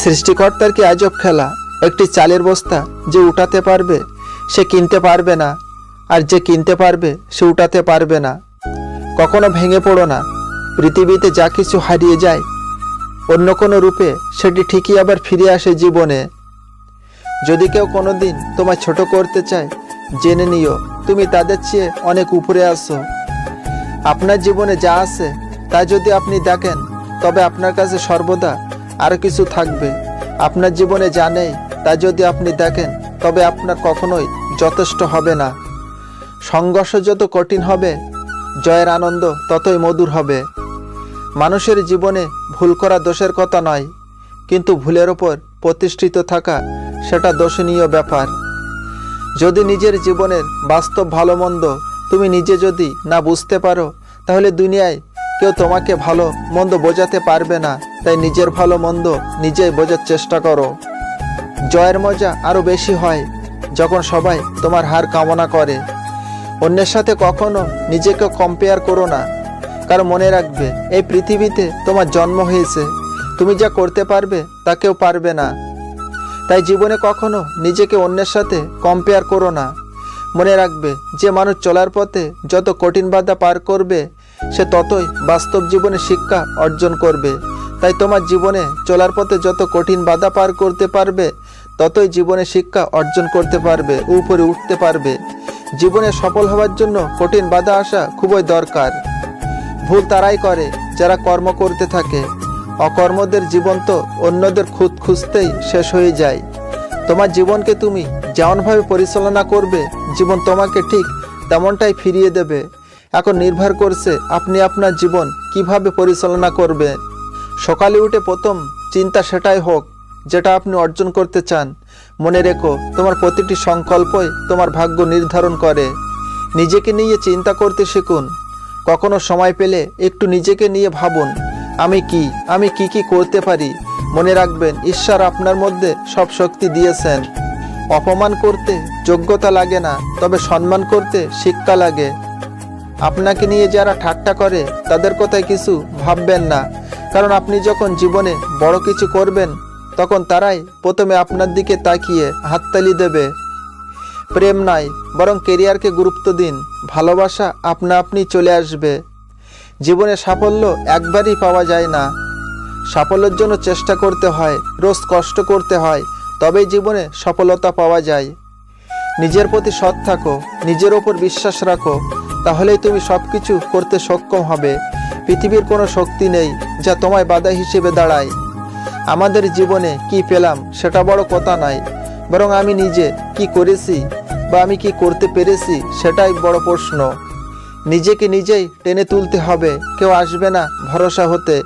সৃষ্টিকর্তার কি আজব খেলা? একটি চালের বস্তা যে উঠাতে পারবে, সে কিনতে পারবে না, আর যে কিনতে পারবে, সে উঠাতে পারবে না। কখনো ভেঙে পড়ো না। পৃথিবীতে যা কিছু হারিয়ে যায়, অন্য কোনো রূপে সেটি ঠিকই আবার ফিরে আসে জীবনে। যদি কেউ কোনো দিন তোমায় ছোট করতে চায়, জেনে নিও, তুমি তাদের চেয়ে অনেক উপরে আসো আপনার জীবনে যা আছে, তা যদি আপনি দেখেন, তবে আপনার কাছে সর্বদা আরও কিছু থাকবে। আপনার জীবনে যা নেই, তা যদি আপনি দেখেন, তবে আপনার কখনোই যথেষ্ট হবে না। সংঘর্ষ যত কঠিন হবে, জয়ের আনন্দ ততই মধুর হবে। মানুষের জীবনে ভুল করা দোষের কথা নয়, কিন্তু ভুলের ওপর প্রতিষ্ঠিত থাকা সেটা দোষণীয় ব্যাপার। যদি নিজের জীবনের বাস্তব ভালো মন্দ তুমি নিজে যদি না বুঝতে পারো, তাহলে দুনিয়ায় কেউ তোমাকে ভালো, মন্দ বোঝাতে পারবে না। তাই নিজের ভালো, মন্দ নিজেই বোঝার চেষ্টা করো। জয়ের মজা আরও বেশি হয় যখন সবাই তোমার হার কামনা করে। অন্যের সাথে কখনো নিজেকে কম্পেয়ার করো না। কারণ মনে রাখবে, এই পৃথিবীতে তোমার জন্ম হয়েছে। তুমি যা করতে পারবে তা কেউ পারবে না। তাই জীবনে কখনো নিজেকে অন্যের সাথে কম্পেয়ার করো না। মনে রাখবে, যে মানুষ চলার পথে যত কঠিন বাধা পার করবে সে ততই বাস্তব জীবনে শিক্ষা অর্জন করবে। তাই তোমার জীবনে চলার পথে যত কঠিন বাধা পার করতে পারবে, ততই জীবনে শিক্ষা অর্জন করতে পারবে, উপরে উঠতে পারবে। জীবনে সফল হওয়ার জন্য কঠিন বাধা আসা খুবই দরকার। ভুল তারাই করে যারা কর্ম করতে থাকে। অকর্মদের জীবন তো অন্যদের খুঁত খুঁজতেই শেষ হয়ে যায়। তোমার জীবনকে তুমি যেমনভাবে পরিচালনা করবে, জীবন তোমাকে ঠিক তেমনটাই ফিরিয়ে দেবে। এখন নির্ভর করছে আপনি আপনার জীবন কীভাবে পরিচালনা করবে। সকালে উঠে প্রথম চিন্তা সেটাই হোক, যেটা আপনি অর্জন করতে চান। মনে রেখো, তোমার প্রতিটি সংকল্পই তোমার ভাগ্য নির্ধারণ করে। নিজেকে নিয়ে চিন্তা করতে শিখুন। কখনো সময় পেলে একটু নিজেকে নিয়ে ভাবুন, আমি কি আমি কি কি করতে পারি? মনে রাখবেন, ঈশ্বর আপনার মধ্যে সব শক্তি দিয়েছেন। অপমান করতে যোগ্যতা লাগে না, তবে সম্মান করতে শিক্ষা লাগে। আপনাকে নিয়ে যারা ঠাট্টা করে, তাদের কথায় কিছু ভাববেন না। কারণ আপনি যখন জীবনে বড় কিছু করবেন, তখন তারাই প্রথমে আপনার দিকে তাকিয়ে হাততালি দেবে। প্রেম নয় বরং কেরিয়ারকে গুরুত্ব দিন। ভালোবাসা আপনা আপনি চলে আসবে। জীবনে সাফল্য একবারই পাওয়া যায় না। সাফল্যের জন্য চেষ্টা করতে হয়, রোজ কষ্ট করতে হয়, তবেই জীবনে সফলতা পাওয়া যায়। নিজের প্রতি সৎ থাকো, নিজের ওপর বিশ্বাস রাখো। তাহলেই তুমি সব কিছু করতে সক্ষম হবে। পৃথিবীর কোনো শক্তি নেই যা তোমায় বাধা হিসেবে দাঁড়ায়। আমাদের জীবনে কি পেলাম সেটা বড় কথা নাই বরং আমি নিজে কি করেছি বা আমি কি করতে পেরেছি সেটাই বড় প্রশ্ন। নিজেকে নিজেই টেনে তুলতে হবে, কেউ আসবে না ভরসা হতে।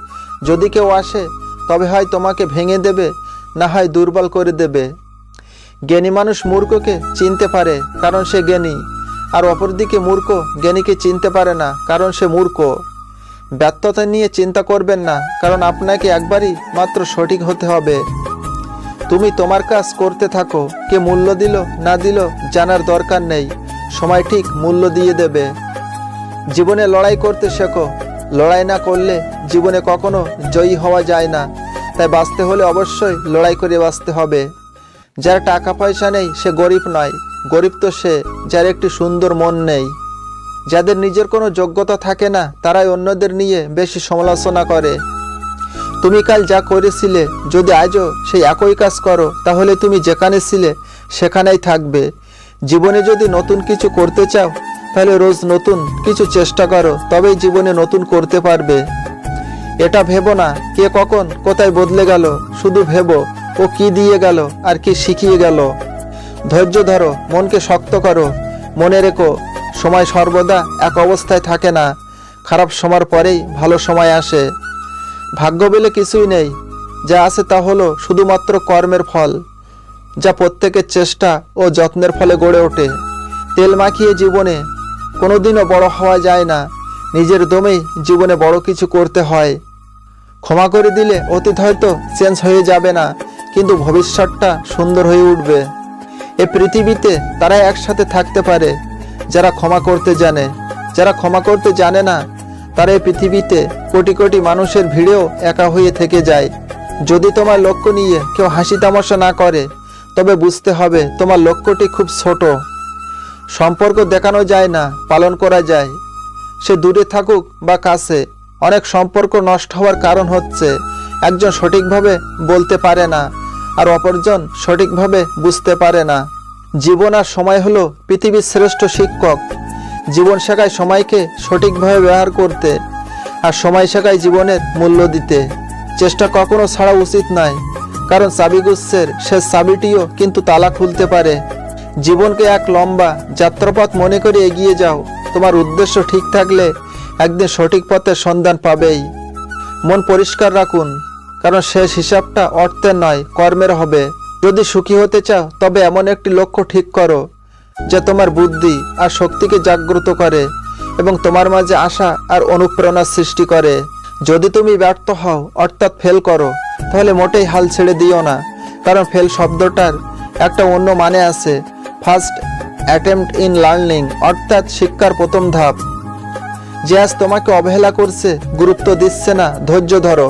যদি কেউ আসে, তবে হয় তোমাকে ভেঙে দেবে, না হয় দুর্বল করে দেবে। জ্ঞানী মানুষ মূর্খকে চিনতে পারে, কারণ সে জ্ঞানী। আর অপরদিকে মূর্খ জ্ঞানীকে চিনতে পারে না, কারণ সে মূর্খ। ব্যর্থতা নিয়ে চিন্তা করবেন না, কারণ আপনাকে একবারই মাত্র সঠিক হতে হবে। তুমি তোমার কাজ করতে থাকো, কে মূল্য দিল, না দিল জানার দরকার নেই। সময় ঠিক মূল্য দিয়ে দেবে। জীবনে লড়াই করতে শেখো, লড়াই না করলে জীবনে কখনো জয়ী হওয়া যায় না। তাই বাঁচতে হলে অবশ্যই লড়াই করে বাঁচতে হবে। যার টাকা পয়সা নেই, সে গরিব নয়। গরিব তো সে, যার একটি সুন্দর মন নেই। যাদের নিজের কোনো যোগ্যতা থাকে না, তারাই অন্যদের নিয়ে বেশি সমালোচনা করে। তুমি কাল যা করেছিলে, যদি আজও সেই একই কাজ করো, তাহলে তুমি যেখানে ছিলে, সেখানেই থাকবে। জীবনে যদি নতুন কিছু করতে চাও, তাহলে রোজ নতুন কিছু চেষ্টা করো, তবেই জীবনে নতুন করতে পারবে। এটা ভেবো না, কে কখন কোথায় বদলে গেল, শুধু ভেবো, ও কি দিয়ে গেল, আর কি শিখিয়ে গেল। ধৈর্য ধরো, মনকে শক্ত করো। মনে রেখো, সময় সর্বদা এক অবস্থায় থাকে না। খারাপ সময়ের পরেই ভালো সময় আসে। ভাগ্য বলে কিছুই নেই। যা আছে তা হলো শুধুমাত্র কর্মের ফল, যা প্রত্যেকের চেষ্টা ও যত্নের ফলে গড়ে ওঠে। তেল মাখিয়ে জীবনে কোনোদিনও বড় হওয়া যায় না। নিজের দমেই জীবনে বড় কিছু করতে হয়। ক্ষমা করে দিলে অতীত হয়তো চেঞ্জ হয়ে যাবে না, কিন্তু ভবিষ্যৎটা সুন্দর হয়ে উঠবে। এ পৃথিবীতে তারা একসাথে থাকতে পারে, যারা ক্ষমা করতে জানে। যারা ক্ষমা করতে জানে না, তারা এই পৃথিবীতে কোটি কোটি মানুষের ভিড়েও একা হয়ে থেকে যায়। যদি তোমার লক্ষ্য নিয়ে কেউ হাসি তামাশা না করে, তবে বুঝতে হবে তোমার লক্ষ্যটি খুব ছোট। সম্পর্ক দেখানো যায় না, পালন করা যায়। সে দূরে থাকুক বা কাছে, অনেক সম্পর্ক নষ্ট হওয়ার কারণ হচ্ছে, একজন সঠিকভাবে বলতে পারে না। আর অপরজন সঠিকভাবে বুঝতে পারে না। জীবন আর সময় হলো পৃথিবীর শ্রেষ্ঠ শিক্ষক। জীবন শেখায় সময়কে সঠিকভাবে ব্যবহার করতে আর সময় শেখায় জীবনের মূল্য দিতে। চেষ্টা কখনো ছাড়া উচিত নয়, কারণ চাবিগুচ্ছের শেষ চাবিটিও কিন্তু তালা খুলতে পারে। জীবনকে এক লম্বা যাত্রাপথ মনে করে এগিয়ে যাও। তোমার উদ্দেশ্য ঠিক থাকলে একদিন সঠিক পথের সন্ধান পাবেই। মন পরিষ্কার রাখুন। কারণ শেষ হিসাবটা অর্থের নয়, কর্মের হবে। যদি সুখী হতে চাও, তবে এমন একটি লক্ষ্য ঠিক করো, যা তোমার বুদ্ধি আর শক্তিকে জাগ্রত করে এবং তোমার মাঝে আশা আর অনুপ্রেরণার সৃষ্টি করে। যদি তুমি ব্যর্থ হও, অর্থাৎ ফেল করো, তাহলে মোটেই হাল ছেড়ে দিও না, কারণ ফেল শব্দটার একটা অন্য মানে আছে। ফার্স্ট অ্যাটেম্পট ইন লার্নিং অর্থাৎ শিক্ষার প্রথম ধাপ। যে আজ তোমাকে অবহেলা করছে, গুরুত্ব দিচ্ছে না, ধৈর্য ধরো।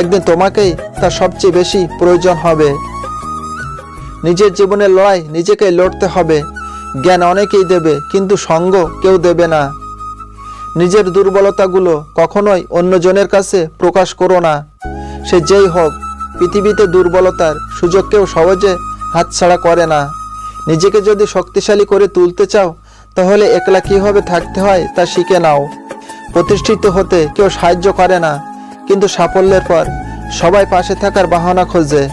একদিন তোমাকেই তার সবচেয়ে বেশি প্রয়োজন হবে। নিজের জীবনের লড়াই নিজেকে লড়তে হবে। জ্ঞান অনেকেই দেবে, কিন্তু সঙ্গ কেউ দেবে না। নিজের দুর্বলতাগুলো কখনোই অন্যজনের কাছে প্রকাশ করো না। সে যেই হোক, পৃথিবীতে দুর্বলতার সুযোগ কেউ সহজে হাতছাড়া করে না। নিজেকে যদি শক্তিশালী করে তুলতে চাও, তাহলে একলা কীভাবে থাকতে হয় তা শিখে নাও। প্রতিষ্ঠিত হতে কেউ সাহায্য করে না। কিন্তু সাফল্যের পর সবাই পাশে থাকার বাহানা খোঁজে।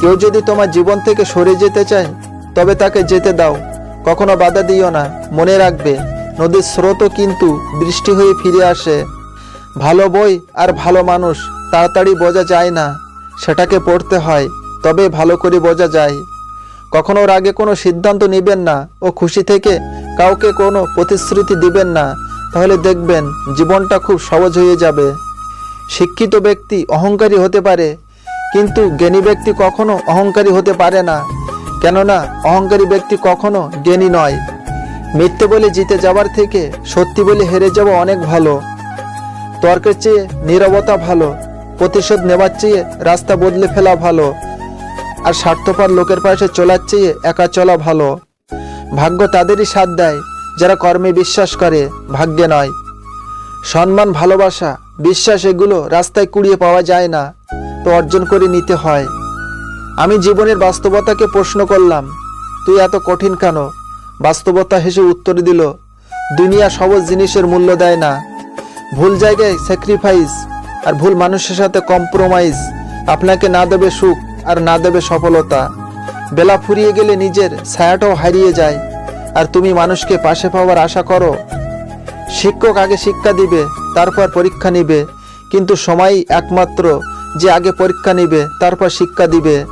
কেউ যদি তোমার জীবন থেকে সরে যেতে চায়, তবে তাকে যেতে দাও। কখনো বাধা দিও না, মনে রাখবে, নদীর স্রোতও কিন্তু বৃষ্টি হয়ে ফিরে আসে। ভালো বই আর ভালো মানুষ তাড়াতাড়ি বোঝা যায় না, সেটাকে পড়তে হয়, তবে ভালো করে বোঝা যায়। কখনো ওর আগে কোনো সিদ্ধান্ত নেবেন না ও খুশি থেকে কাউকে কোনো প্রতিশ্রুতি দিবেন না, তাহলে দেখবেন জীবনটা খুব সহজ হয়ে যাবে। শিক্ষিত ব্যক্তি অহংকারী হতে পারে, কিন্তু জ্ঞানী ব্যক্তি কখনো অহংকারী হতে পারে না। কেননা, অহংকারী ব্যক্তি কখনো জ্ঞানী নয়। মিথ্যে বলে জিতে যাওয়ার থেকে সত্যি বলে হেরে যাওয়া অনেক ভালো। তর্কের চেয়ে নীরবতা ভালো। প্রতিশোধ নেওয়ার চেয়ে রাস্তা বদলে ফেলা ভালো। আর স্বার্থপর লোকের পাশে চলার চেয়ে একা চলা ভালো। ভাগ্য তাদেরই সাথ দেয়, যারা কর্মে বিশ্বাস করে, ভাগ্যে নয়। সম্মান, ভালোবাসা বিশ্বাস এগুলো রাস্তায় কুড়িয়ে পাওয়া যায় না, তো অর্জন করে নিতে হয়। আমি জীবনের বাস্তবতাকে প্রশ্ন করলাম, তুই এত কঠিন কেন? বাস্তবতা হেসে উত্তর দিল, দুনিয়া সবজ জিনিসের মূল্য দেয় না। ভুল জায়গায় স্যাক্রিফাইস আর ভুল মানুষের সাথে কম্প্রোমাইজ আপনাকে না দেবে সুখ আর না দেবে সফলতা। বেলা ফুরিয়ে গেলে নিজের ছায়াটাও হারিয়ে যায়, আর তুমি মানুষকে পাশে পাওয়ার আশা করো। শিক্ষক আগে শিক্ষা দিবে তারপর পরীক্ষা নিবে। কিন্তু সময়ই একমাত্র যে আগে পরীক্ষা নিবে, তারপর শিক্ষা দিবে।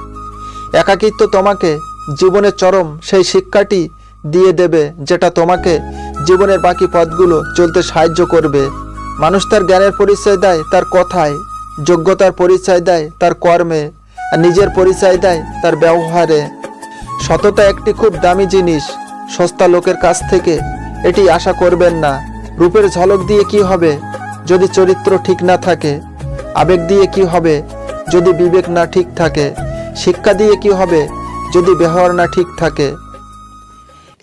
একাকিত্ব তোমাকে জীবনের চরম সেই শিক্ষাটি দিয়ে দেবে, যেটা তোমাকে জীবনের বাকি পথগুলো চলতে সাহায্য করবে। মানুষ তার জ্ঞানের পরিচয় দেয়, তার কথায়। যোগ্যতার পরিচয় দেয়, তার কর্মে। আর নিজের পরিচয় দেয়, তার ব্যবহারে। সততা একটি খুব দামি জিনিস। সস্তা লোকের কাছ থেকে এটি আশা করবেন না। রূপের ঝলক দিয়ে কি হবে? যদি চরিত্র ঠিক না থাকে, আবেগ দিয়ে কি হবে? যদি বিবেক না ঠিক থাকে, শিক্ষা দিয়ে কি হবে? যদি ব্যবহার না ঠিক থাকে?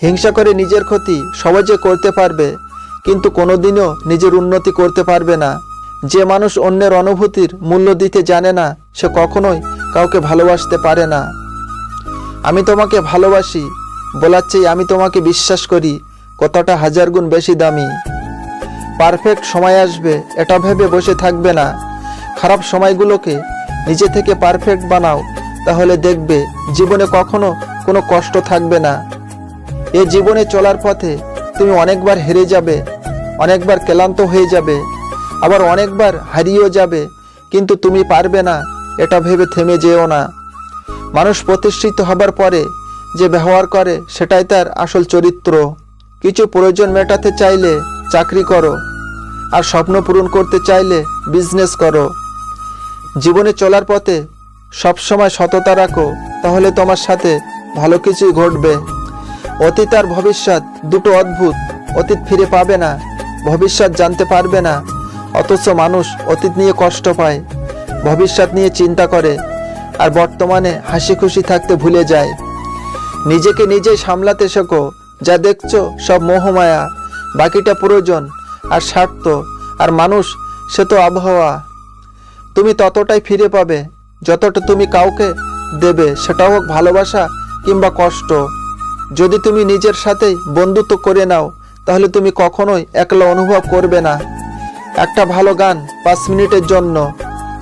হিংসা করে নিজের ক্ষতি সহজে করতে পারবে, কিন্তু কোনোদিনও নিজের উন্নতি করতে পারবে না। যে মানুষ অন্যের অনুভূতির মূল্য দিতে জানে না, সে কখনোই কাউকে ভালোবাসতে পারে না। আমি তোমাকে ভালোবাসি, বলার চেয়ে আমি তোমাকে বিশ্বাস করি, কতটা হাজার গুণ বেশি দামি। পারফেক্ট সময় আসবে, এটা ভেবে বসে থাকবে না। খারাপ সময়গুলোকে নিজে থেকে পারফেক্ট বানাও, তাহলে দেখবে জীবনে কখনো কোনো কষ্ট থাকবে না। এ জীবনে চলার পথে তুমি অনেকবার হেরে যাবে, অনেকবার ক্লান্ত হয়ে যাবে, আবার অনেকবার হারিয়েও যাবে, কিন্তু তুমি পারবে না, এটা ভেবে থেমে যেও না। মানুষ প্রতিষ্ঠিত হবার পরে যে ব্যবহার করে, সেটাই তার আসল চরিত্র। কিছু প্রয়োজন মেটাতে চাইলে চাকরি করো, আর স্বপ্ন পূরণ করতে চাইলে বিজনেস করো। জীবনে চলার পথে সবসময় সততা রাখো, তাহলে তোমার সাথে ভালো কিছুই ঘটবে। অতীত আর ভবিষ্যৎ দুটো অদ্ভুত, অতীত ফিরে পাবে না, ভবিষ্যৎ জানতে পারবে না, অথচ মানুষ অতীত নিয়ে কষ্ট পায়, ভবিষ্যৎ নিয়ে চিন্তা করে, আর বর্তমানে হাসি খুশি থাকতে ভুলে যায়। নিজেকে নিজেই সামলাতে শেখো যা দেখছ সব মোহমায়া, বাকিটা প্রয়োজন আর স্বার্থ আর মানুষ, সে তো আবহাওয়া। তুমি ততটাই ফিরে পাবে, যতটা তুমি কাউকে দেবে সেটা হোক ভালোবাসা কিংবা কষ্ট। যদি তুমি নিজের সাথেই বন্ধুত্ব করে নাও, তাহলে তুমি কখনোই একলা অনুভব করবে না। একটা ভালো গান পাঁচ মিনিটের জন্য,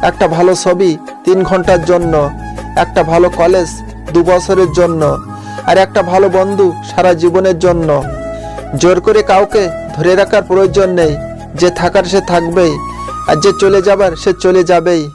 একটা ভালো ছবি তিন ঘণ্টার জন্য, একটা ভালো কলেজ দু বছরের জন্য আর একটা ভালো বন্ধু সারা জীবনের জন্য। জোর করে কাউকে ধরে রাখার প্রয়োজন নেই। যে থাকার সে থাকবেই, আর যে চলে যাবার সে চলে যাবেই।